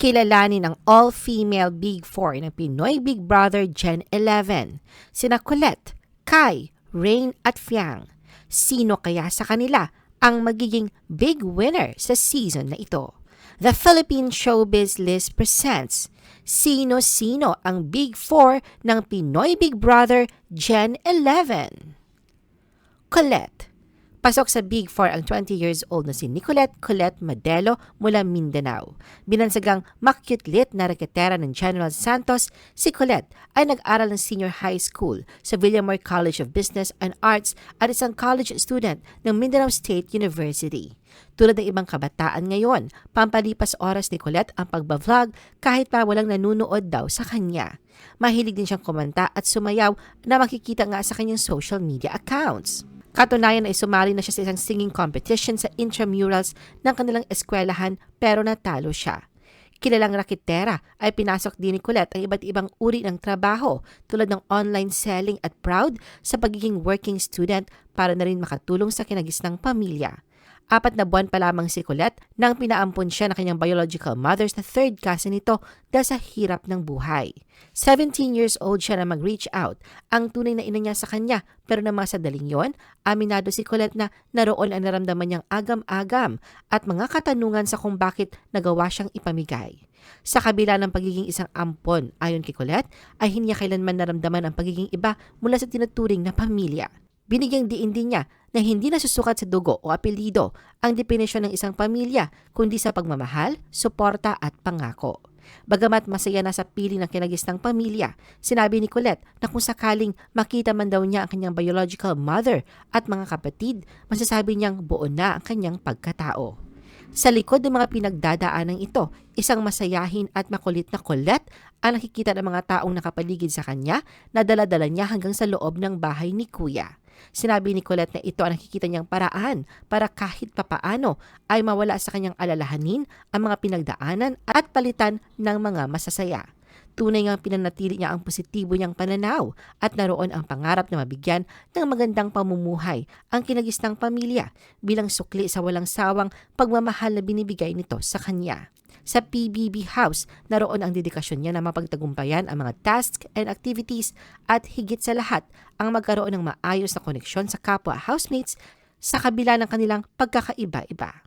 kilalanin ang all-female Big Four ng Pinoy Big Brother Gen 11. Sina Colette, Kai, Rain at Fiang. Sino kaya sa kanila ang magiging big winner sa season na ito? The Philippine Showbiz List presents Sino-sino ang Big Four ng Pinoy Big Brother Gen 11? Colette Pasok sa Big Four ang 20 years old na si Nicolette Colette Madelo mula Mindanao. Binansagang makyutlit na raketera ng General Santos, si Colette ay nag-aral ng senior high school sa Villamor College of Business and Arts at isang college student ng Mindanao State University. Tulad ng ibang kabataan ngayon, pampalipas oras ni Colette ang pagbablog kahit pa walang nanunood daw sa kanya. Mahilig din siyang komenta at sumayaw na makikita nga sa kanyang social media accounts. Katunayan ay sumali na siya sa isang singing competition sa intramurals ng kanilang eskwelahan pero natalo siya. Kilalang rakitera ay pinasok din ni Colette ang iba't ibang uri ng trabaho tulad ng online selling at proud sa pagiging working student para na rin makatulong sa kinagisnang pamilya. Apat na buwan pa lamang si Colette nang pinaampon siya ng kanyang biological mother sa third cousin nito dahil sa hirap ng buhay. 17 years old siya na mag-reach out. Ang tunay na ina niya sa kanya pero na mga sadaling yon, aminado si Colette na naroon ang naramdaman niyang agam-agam at mga katanungan sa kung bakit nagawa siyang ipamigay. Sa kabila ng pagiging isang ampon, ayon kay Colette, ay hindi niya kailanman naramdaman ang pagiging iba mula sa tinuturing na pamilya. Binigyang diin din niya na hindi nasusukat sa dugo o apelido ang definisyon ng isang pamilya kundi sa pagmamahal, suporta at pangako. Bagamat masaya na sa pili ng kinagisnang pamilya, sinabi ni Colette na kung sakaling makita man daw niya ang kanyang biological mother at mga kapatid, masasabi niyang buo na ang kanyang pagkatao. Sa likod ng mga pinagdadaanan ito, isang masayahin at makulit na Colette ang nakikita ng mga taong nakapaligid sa kanya na daladala niya hanggang sa loob ng bahay ni Kuya. Sinabi ni Colette na ito ang nakikita niyang paraan para kahit papaano ay mawala sa kanyang alalahanin ang mga pinagdaanan at palitan ng mga masasaya. Tunay ngang pinanatili niya ang positibo niyang pananaw at naroon ang pangarap na mabigyan ng magandang pamumuhay ang kinagisnang pamilya bilang sukli sa walang sawang pagmamahal na binibigay nito sa kanya. Sa PBB House, naroon ang dedikasyon niya na mapagtagumpayan ang mga tasks and activities at higit sa lahat ang magkaroon ng maayos na koneksyon sa kapwa housemates sa kabila ng kanilang pagkakaiba-iba.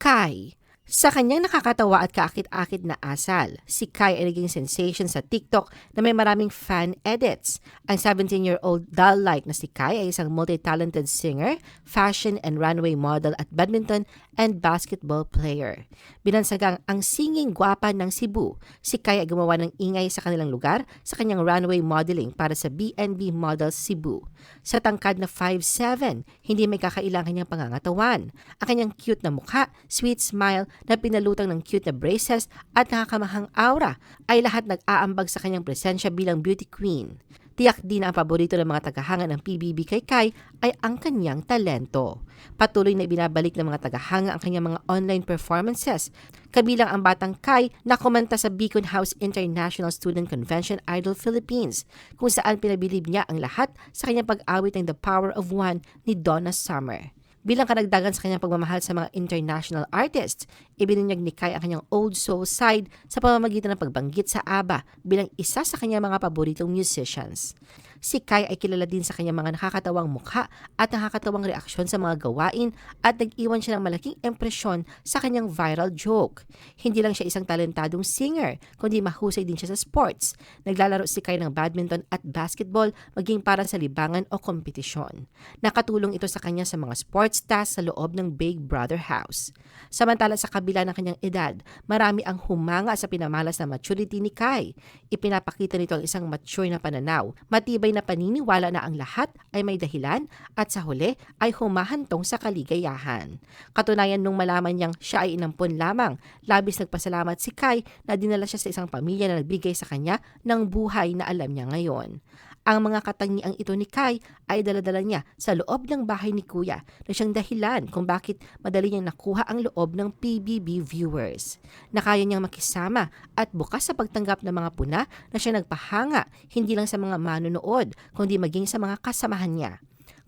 Kai sa kanyang nakakatawa at kaakit-akit na asal, si Kai ay naging sensation sa TikTok na may maraming fan edits. Ang 17-year-old doll-like na si Kai ay isang multi-talented singer, fashion and runway model at badminton and basketball player. Binansagang ang singing gwapa ng Cebu, si Kai ay gumawa ng ingay sa kanilang lugar sa kanyang runway modeling para sa BNB Models Cebu. Sa tangkad na 5'7", hindi may kakailang kanyang pangangatawan. Ang kanyang cute na mukha, sweet smile na pinalutang ng cute na braces at nakakamahang aura ay lahat nag-aambag sa kanyang presensya bilang beauty queen. Tiyak din ang paborito ng mga tagahanga ng PBB kay Kai ay ang kanyang talento. Patuloy na ibinabalik ng mga tagahanga ang kanyang mga online performances. Kabilang ang batang Kai na kumanta sa Beacon House International Student Convention Idol Philippines kung saan pinabilib niya ang lahat sa kanyang pag-awit ng The Power of One ni Donna Summer. Bilang karagdagan sa kanyang pagmamahal sa mga international artists, ibinunyag ni Kai ang kanyang old soul side sa pamamagitan ng pagbanggit sa ABBA bilang isa sa kanyang mga paboritong musicians. Si Kai ay kilala din sa kanyang mga nakakatawang mukha at nakakatawang reaksyon sa mga gawain at nag-iwan siya ng malaking impresyon sa kanyang viral joke. Hindi lang siya isang talentadong singer, kundi mahusay din siya sa sports. Naglalaro si Kai ng badminton at basketball maging para sa libangan o kompetisyon. Nakatulong ito sa kanya sa mga sports tasks sa loob ng Big Brother house. Samantala sa kabila ng kanyang edad, marami ang humanga sa pinamalas na maturity ni Kai. Ipinapakita nito ang isang mature na pananaw, matibay matibay na paniniwala na ang lahat ay may dahilan at sa huli ay humahantong sa kaligayahan. Katunayan nung malaman niyang siya ay inampun lamang, labis nagpasalamat si Kai na dinala siya sa isang pamilya na nagbigay sa kanya ng buhay na alam niya ngayon. Ang mga katangiang ito ni Kai ay daladala niya sa loob ng bahay ni Kuya na siyang dahilan kung bakit madali niyang nakuha ang loob ng PBB viewers. Nakaya niyang makisama at bukas sa pagtanggap ng mga puna na siya nagpahanga hindi lang sa mga manonood kundi maging sa mga kasamahan niya.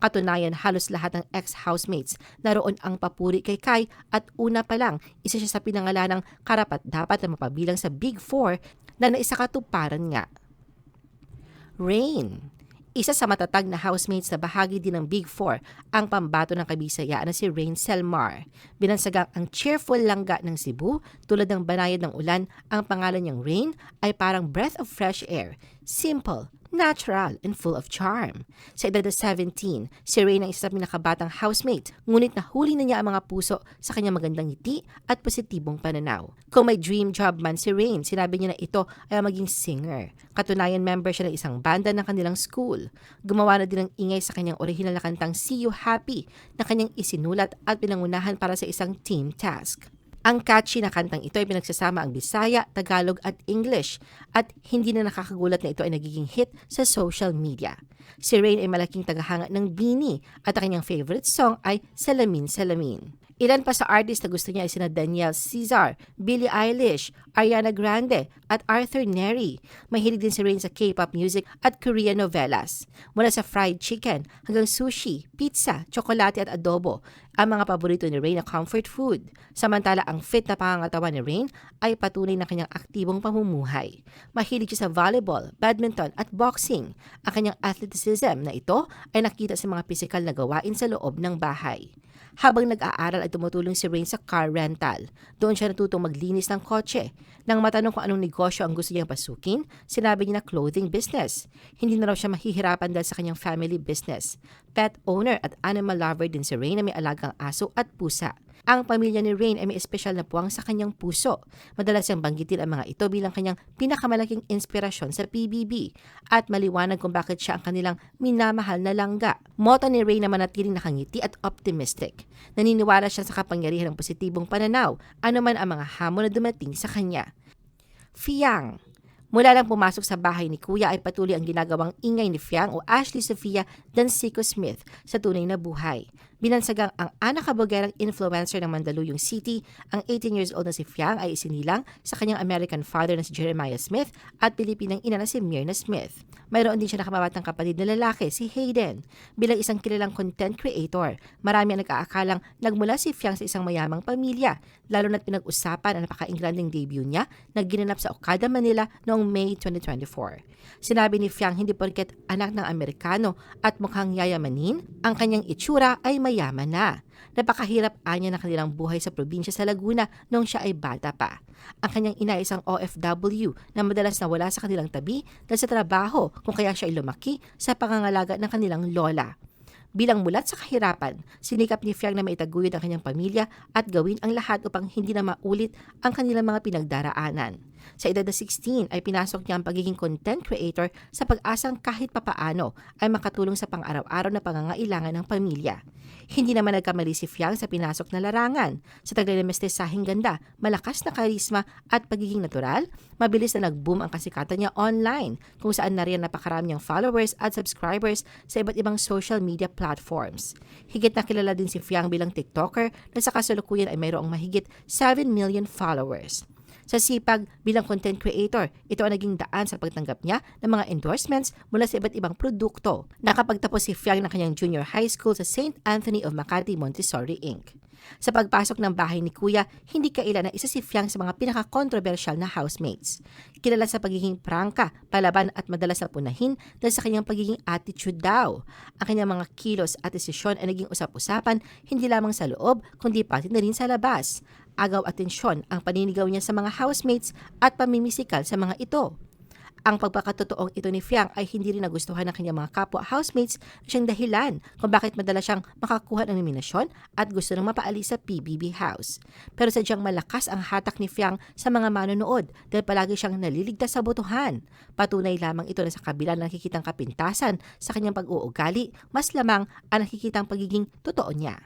Katunayan, halos lahat ng ex-housemates naroon ang papuri kay Kai at una pa lang, isa siya sa pinangalanang karapat dapat na mapabilang sa Big Four na naisakatuparan nga. Rain isa sa matatag na housemates na bahagi din ng Big Four ang pambato ng kabisayaan na si Rain Selmar. Binansagang ang cheerful langga ng Cebu tulad ng banayad ng ulan, ang pangalan niyang Rain ay parang breath of fresh air. Simple, natural, and full of charm. Sa edad na 17, si Rain ang isa sa pinakabatang housemate, ngunit nahuli na niya ang mga puso sa kanyang magandang ngiti at positibong pananaw. Kung may dream job man si Rain, sinabi niya na ito ay maging singer. Katunayan member siya ng isang banda ng kanilang school. Gumawa na din ng ingay sa kanyang orihinal na kantang See You Happy na kanyang isinulat at pinangunahan para sa isang team task. Ang catchy na kantang ito ay pinagsasama ang Bisaya, Tagalog at English at hindi na nakakagulat na ito ay nagiging hit sa social media. Si Rain ay malaking tagahanga ng Bini at ang kanyang favorite song ay Salamin Salamin. Ilan pa sa artist na gusto niya ay sina Danielle Caesar, Billie Eilish, Ariana Grande at Arthur Neri. Mahilig din si Rain sa K-pop music at Korean novelas. Mula sa fried chicken hanggang sushi, pizza, tsokolate at adobo, ang mga paborito ni Rain na comfort food. Samantala ang fit na pangangatawan ni Rain ay patunay na kanyang aktibong pamumuhay. Mahilig siya sa volleyball, badminton at boxing. Ang kanyang athleticism na ito ay nakita sa mga pisikal na gawain sa loob ng bahay. Habang nag-aaral ay tumutulong si Rain sa car rental. Doon siya natutong maglinis ng kotse. Nang matanong kung anong negosyo ang gusto niyang pasukin, sinabi niya na clothing business. Hindi na raw siya mahihirapan dahil sa kanyang family business. Pet owner at animal lover din si Rain na may alagang aso at pusa. Ang pamilya ni Rain ay may espesyal na puwang sa kanyang puso. Madalas siyang banggitin ang mga ito bilang kanyang pinakamalaking inspirasyon sa PBB at maliwanag kung bakit siya ang kanilang minamahal na langga. Motto ni Rain na manatiling nakangiti at optimistic. Naniniwala siya sa kapangyarihan ng positibong pananaw, anuman ang mga hamon na dumating sa kanya. Fiang Mula lang pumasok sa bahay ni Kuya ay patuloy ang ginagawang ingay ni Fiang o Ashley Sofia Dansico Smith sa tunay na buhay. Binansagang ang anak kabugerang influencer ng Mandaluyong City, ang 18 years old na si Fiang ay isinilang sa kanyang American father na si Jeremiah Smith at Pilipinang ina na si Myrna Smith. Mayroon din siya nakababatang kapatid na lalaki, si Hayden. Bilang isang kilalang content creator, marami ang nag-aakalang nagmula si Fiang sa isang mayamang pamilya, lalo na't pinag-usapan ang napaka-ingranding debut niya na ginanap sa Okada, Manila noong May 2024. Sinabi ni Fiang hindi porket anak ng Amerikano at mukhang yayamanin, ang kanyang itsura ay mayaman na. Napakahirap anya ng kanilang buhay sa probinsya sa Laguna noong siya ay bata pa. Ang kanyang ina ay isang OFW na madalas nawala sa kanilang tabi dahil sa trabaho kung kaya siya ay lumaki sa pangangalaga ng kanilang lola. Bilang mulat sa kahirapan, sinikap ni Fiang na maitaguyod ang kanyang pamilya at gawin ang lahat upang hindi na maulit ang kanilang mga pinagdaraanan. Sa edad na 16 ay pinasok niya ang pagiging content creator sa pag-asang kahit papaano ay makatulong sa pang-araw-araw na pangangailangan ng pamilya. Hindi naman nagkamali si Fiang sa pinasok na larangan. Sa taglay na mestesahing ganda, malakas na karisma at pagiging natural, mabilis na nag-boom ang kasikatan niya online kung saan na rin napakarami niyang followers at subscribers sa iba't ibang social media platforms. Higit na kilala din si Fiang bilang TikToker na sa kasalukuyan ay mayroong mahigit 7 million followers. Sa sipag bilang content creator, ito ang naging daan sa pagtanggap niya ng mga endorsements mula sa iba't ibang produkto. Nakapagtapos si Fiang ng kanyang junior high school sa St. Anthony of Makati Montessori Inc. Sa pagpasok ng bahay ni Kuya, hindi kailan na isa si Fiang sa mga pinaka-controversial na housemates. Kilala sa pagiging prangka, palaban at madalas na punahin dahil sa kanyang pagiging attitude daw. Ang kanyang mga kilos at desisyon ay naging usap-usapan hindi lamang sa loob kundi pati na rin sa labas agaw atensyon ang paninigaw niya sa mga housemates at pamimisikal sa mga ito. Ang pagpakatotoong ito ni Fiang ay hindi rin nagustuhan ng kanyang mga kapwa housemates na siyang dahilan kung bakit madalas siyang makakuha ng nominasyon at gusto nang mapaalis sa PBB House. Pero sadyang malakas ang hatak ni Fiang sa mga manonood dahil palagi siyang naliligtas sa botohan. Patunay lamang ito na sa kabila ng nakikitang kapintasan sa kanyang pag-uugali, mas lamang ang nakikitang pagiging totoo niya.